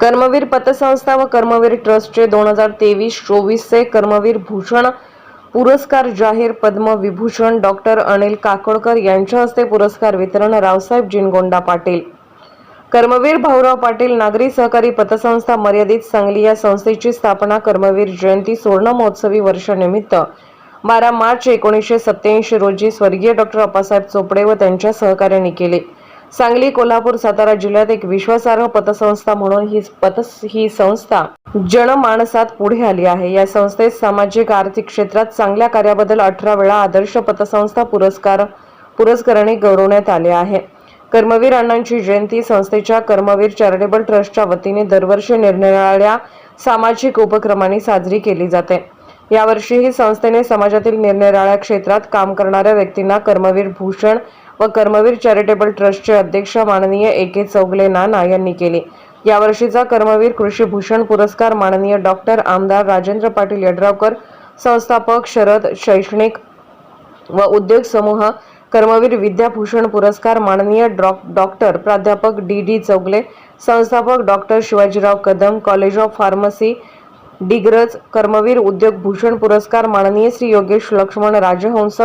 कर्मवीर पतसंस्था व कर्मवीर ट्रस्टचे दोन हजार तेवीस चोवीसचे कर्मवीर भूषण पुरस्कार जाहीर पद्म विभूषण डॉक्टर अनिल काकोडकर यांच्या हस्ते पुरस्कार वितरण रावसाहेब जिनगोंडा पाटील. कर्मवीर भाऊराव पाटील नागरी सहकारी पतसंस्था मर्यादित सांगली या संस्थेची स्थापना कर्मवीर जयंती सुवर्ण महोत्सवी वर्षानिमित्त बारा मार्च एकोणीसशे सत्याऐंशी रोजी स्वर्गीय डॉक्टर अप्पासाहेब चोपडे व त्यांच्या सहकार्याने केले. सांगली कोल्हापूर सातारा जिल्ह्यात एक विश्वासार्ह पतसंस्था म्हणून ही पतस ही संस्था जनमानसात पुढे आली आहे. या संस्थेत सामाजिक आर्थिक क्षेत्रात चांगल्या कार्याबद्दल अठरा वेळा आदर्श पतसंस्था पुरस्कार पुरस्काराने गौरवण्यात आले आहे. कर्मवीर अण्णांची जयंती संस्थेच्या कर्मवीर चॅरिटेबल ट्रस्टच्या वतीने दरवर्षी निरनिराळ्या सामाजिक उपक्रमांनी साजरी केली जाते. यावर्षीही संस्थेने समाजातील निरनिराळ्या क्षेत्रात काम करणाऱ्या व्यक्तींना कर्मवीर भूषण व कर्मवीर चॅरिटेबल ट्रस्टचे अध्यक्ष माननीय ए के चौगले नाना यांनी केले. यावर्षीचा कर्मवीर कृषी भूषण पुरस्कार माननीय डॉक्टर आमदार राजेंद्र पाटील यड्रावकर संस्थापक शरद शैक्षणिक व उद्योग समूह कर्मवीर विद्याभूषण पुरस्कार माननीय डॉ- डॉक्टर प्राध्यापक डी डी चौगले संस्थापक doctor Shivajirao Kadam college of pharmacy Digraj Karmaveer उद्योग भूषण पुरस्कार माननीय श्री योगेश लक्ष्मण राजहंस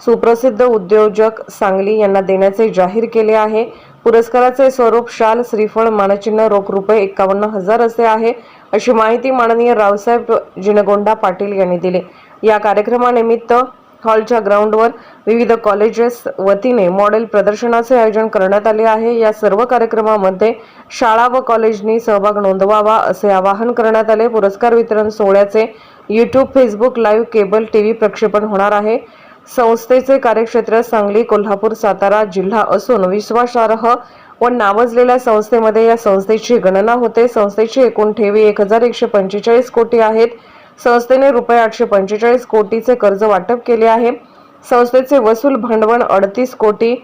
सुप्रसिद्ध उद्योजक सांगली यांना देण्याचे जाहीर केले आहे. पुरस्काराचे स्वरूप शाल श्रीफळ मानचिन्ह रोख रुपये एकावन्न हजार असे आहे अशी माहिती माननीय रावसाहेब जिनगोंडा पाटील यांनी दिली. या कार्यक्रमानिमित्त हॉलच्या ग्राउंडवर विविध कॉलेजेस वतीने मॉडेल प्रदर्शनाचे आयोजन करण्यात आले आहे. या सर्व कार्यक्रमामध्ये शाळा व कॉलेजनी सहभाग नोंदवावा असे आवाहन करण्यात आले. पुरस्कार वितरण सोहळ्याचे YouTube Facebook live cable TV प्रक्षेपण होणार आहे. संस्थेचे कार्यक्षेत्र सांगली कोल्हापूर सातारा जिल्हा असून विश्वासार्ह व नावाजलेल्या संस्थेमध्ये या संस्थेची गणना होते. संस्थेची एकूण ठेवी एक हजार एकशे पंचेचाळीस कोटी आहेत. संस्थेने रुपये आठशे पंचेचाळीस कोटीचे कर्ज वाटप केले आहे. संस्थेचे वसूल भांडवल अडतीस कोटी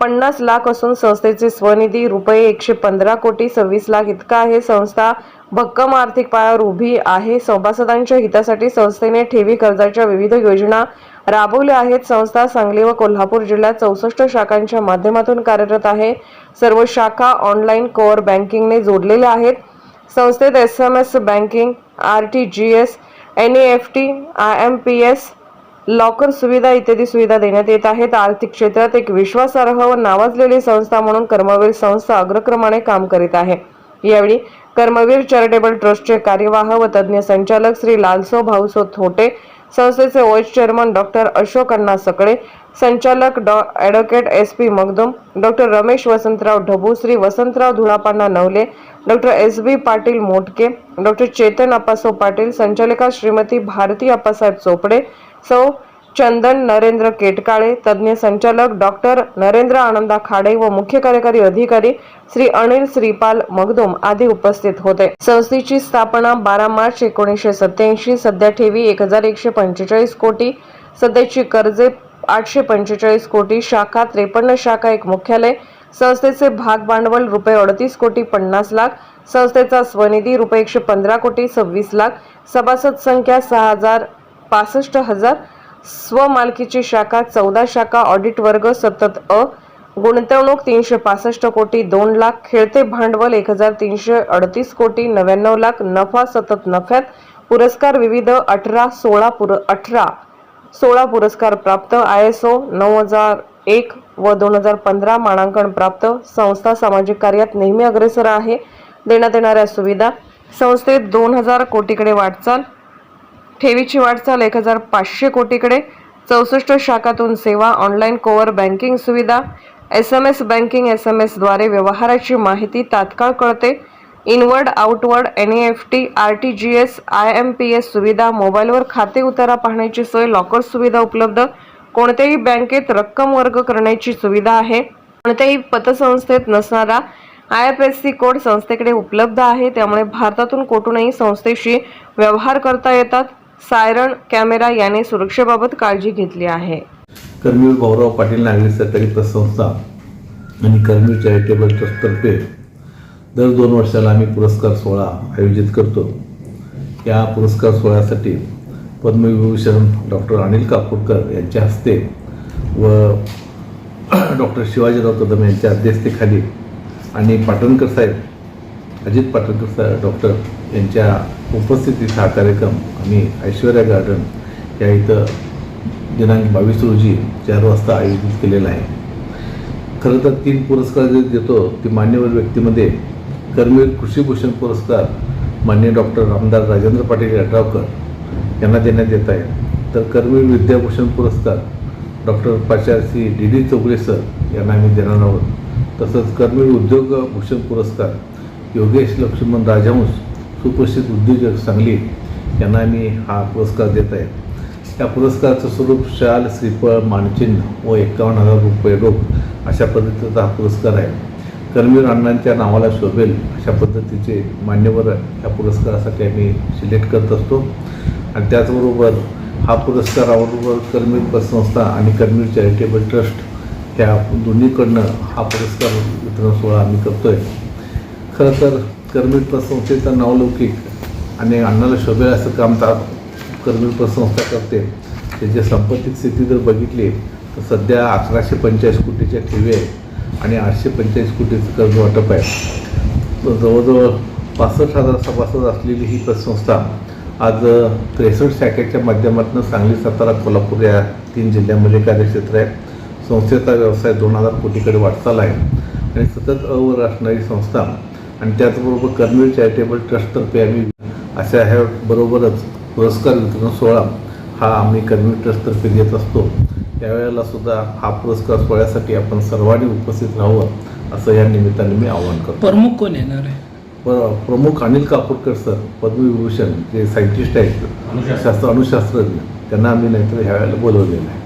पन्नास लाख असून संस्थेचे स्वनिधी रुपये एकशे पंधरा कोटी सव्वीस लाख इतका आहे. संस्था भक्कम आर्थिक पायावर उभी आहे. सभासदांच्या हितासाठी संस्थेने ठेवी कर्जाच्या विविध योजना राबवल्या आहेत. संस्था सांगली व कोल्हापूर जिल्ह्यात चौसष्ट शाखांच्या माध्यमातून कार्यरत आहे. सर्व शाखा ऑनलाईन कोअर बँकिंगने जोडलेल्या आहेत. संस्थेत S M S banking R T G S N E F T I M P S locker सुविधा इत्यादी सुविधा देण्यात येत आहेत. आर्थिक क्षेत्रात एक विश्वासार्ह व नावाजलेली संस्था म्हणून कर्मवीर संस्था अग्रक्रमाने काम करीत आहे. यावेळी कर्मवीर चॅरिटेबल ट्रस्टचे कार्यवाह व तज्ज्ञ संचालक श्री लालसो भाऊसो थोटे संस्थेचे vice chairman doctor Ashok Anna Sakale संचालक डॉ advocate S P Magdum doctor Ramesh Vasantrao Dhabu Shri Vasantrao Dhulappanna Navale doctor S B Patil Motke doctor Chetan Appaso Patil संचालिका श्रीमती भारती अप्पासाहेब चोपडे सौ चंदन नरेंद्र केटकाळे तज्ज्ञ संचालक डॉक्टर नरेंद्र आनंदा खाडे व मुख्य कार्यकारी अधिकारी श्री अनिल श्रीपाल मगदुम आदी उपस्थित होते. संस्थेची स्थापना बारा मार्च एकोणीसशे सत्याऐंशी सध्या ठेवी एक हजार एकशे पंचेचाळीस कोटी सध्याची कर्जे आठशे पंचेचाळीस कोटी शाखा त्रेपन्न शाखा एक मुख्यालय संस्थेचे भाग भांडवल रुपये अडतीस कोटी पन्नास लाख संस्थेचा स्वनिधी रुपये एकशे पंधरा कोटी सव्वीस लाख सभासद संख्या सहा हजार पासष्ट हजार स्वमालकीची शाखा चौदा शाखा ऑडिट वर्ग सतत अ गुंतवणूक तीनशे पासष्ट कोटी दोन लाख खेळते भांडवल एक हजार तीनशे अडतीस कोटी नव्याण्णव लाख नफा सतत नफ्यात पुरस्कार विविध अठरा सोळा पुर अठरा सोळा पुरस्कार प्राप्त आय एस ओ नऊ हजार एक व दोन हजार पंधरा मानांकन प्राप्त संस्था सामाजिक कार्यात नेहमी अग्रेसर आहे देण्यात येणाऱ्या सुविधा संस्थेत दोन हजार कोटीकडे वाटचाल ठेवीची वाटचाल एक हजार पाचशे कोटीकडे. चौसष्ट शाखातून सेवा ऑनलाईन कोवर बँकिंग सुविधा S M S banking S M एसद्वारे व्यवहाराची माहिती तात्काळ कळते. Inward outward N E F T R T G S I M P S सुविधा मोबाईलवर खाते उतारा पाहण्याची सोय लॉकर सुविधा उपलब्ध. कोणत्याही बँकेत रक्कम वर्ग करण्याची सुविधा आहे. कोणत्याही पतसंस्थेत नसणारा I F S C code संस्थेकडे उपलब्ध आहे. त्यामुळे भारतातून कुठूनही संस्थेशी व्यवहार करता येतात. सायरन कॅमेरा याने सुरक्षेबाबत काळजी घेतली आहे. कर्मवीर भाऊराव पाटील नागरी सहकारी संस्था आणि कर्मवीर चॅरिटेबल ट्रस्टतर्फे दर दोन वर्षाला आम्ही पुरस्कार सोहळा आयोजित करतो. या पुरस्कार सोहळ्यासाठी पद्मविभूषण डॉक्टर अनिल काकोडकर यांच्या हस्ते व डॉक्टर शिवाजीराव कदम यांच्या अध्यक्षतेखाली आणि पाटणकर साहेब अजित पाटणकर सर डॉक्टर यांच्या उपस्थितीत हा कार्यक्रम आम्ही ऐश्वर्या गार्डन या इथं दिनांक बावीस रोजी चार वाजता आयोजित केलेला आहे. खरं तर तीन पुरस्कार जे देतो ते मान्यवर व्यक्तीमध्ये कर्मवीर कृषीभूषण पुरस्कार मान्य डॉक्टर आमदार राजेंद्र पाटील यड्रावकर यांना देण्यात येत आहे. तर कर्मवीर विद्याभूषण पुरस्कार डॉक्टर प्राचार्य C D D Chougule sir यांना आम्ही देणार आहोत. तसंच कर्मवीर उद्योग भूषण पुरस्कार योगेश लक्ष्मण राजांश सुप्रसिद्ध उद्योजक सांगली यांना मी हा पुरस्कार देत आहे. या पुरस्काराचं स्वरूप शाल श्रीफळ मानचिन्ह व एकावन्न हजार रुपये रोख अशा पद्धतीचा हा पुरस्कार आहे. कर्मवीर अण्णांच्या नावाला शोभेल अशा पद्धतीचे मान्यवर या पुरस्कारासाठी आम्ही सिलेक्ट करत असतो. आणि त्याचबरोबर हा पुरस्काराबरोबर कर्मवीर पतसंस्था आणि कर्मवीर चॅरिटेबल ट्रस्ट ह्या दोन्हीकडनं हा पुरस्कार वितरण सोहळा आम्ही करतो आहे खरं तर कर्मीर प्रसंस्थेचा नावलौकिक आणि अण्णाला शोभेल असं काम ता कर्मीर प्रसंस्था करते. त्यांच्या संपत्ती स्थिती जर बघितली तर सध्या अकराशे पंचेचाळीस कोटीच्या ठेवी आहे आणि आठशे पंचेचाळीस कोटीचं कर्ज वाटप आहे. जवळजवळ पासष्ट हजार सभासद असलेली ही पतसंस्था आज त्रेसष्ट शाखेच्या माध्यमातून सांगली सातारा कोल्हापूर या तीन जिल्ह्यामध्ये कार्यक्षेत्र आहे. संस्थेचा व्यवसाय दोन हजार कोटीकडे वाटचाल आहे. आणि सतत अवर असणारी संस्था आणि त्याचबरोबर कर्मवीर चॅरिटेबल ट्रस्टतर्फे आम्ही अशा ह्या बरोबरच पुरस्कार वितरण सोहळा हा आम्ही कर्मवीर ट्रस्टतर्फे देत असतो. त्यावेळेला सुद्धा हा पुरस्कार सोहळ्यासाठी आपण सर्वांनी उपस्थित राहावं असं या निमित्ताने मी आवाहन करतो. प्रमुख कोण येणार आहे? प्र- प्रमुख अनिल कापूरकर सर पद्मविभूषण जे सायंटिस्ट आहेत शास्त्र अणुशास्त्रज्ञ त्यांना आम्ही नाहीतर ह्या वेळेला बोलवलेलं आहे.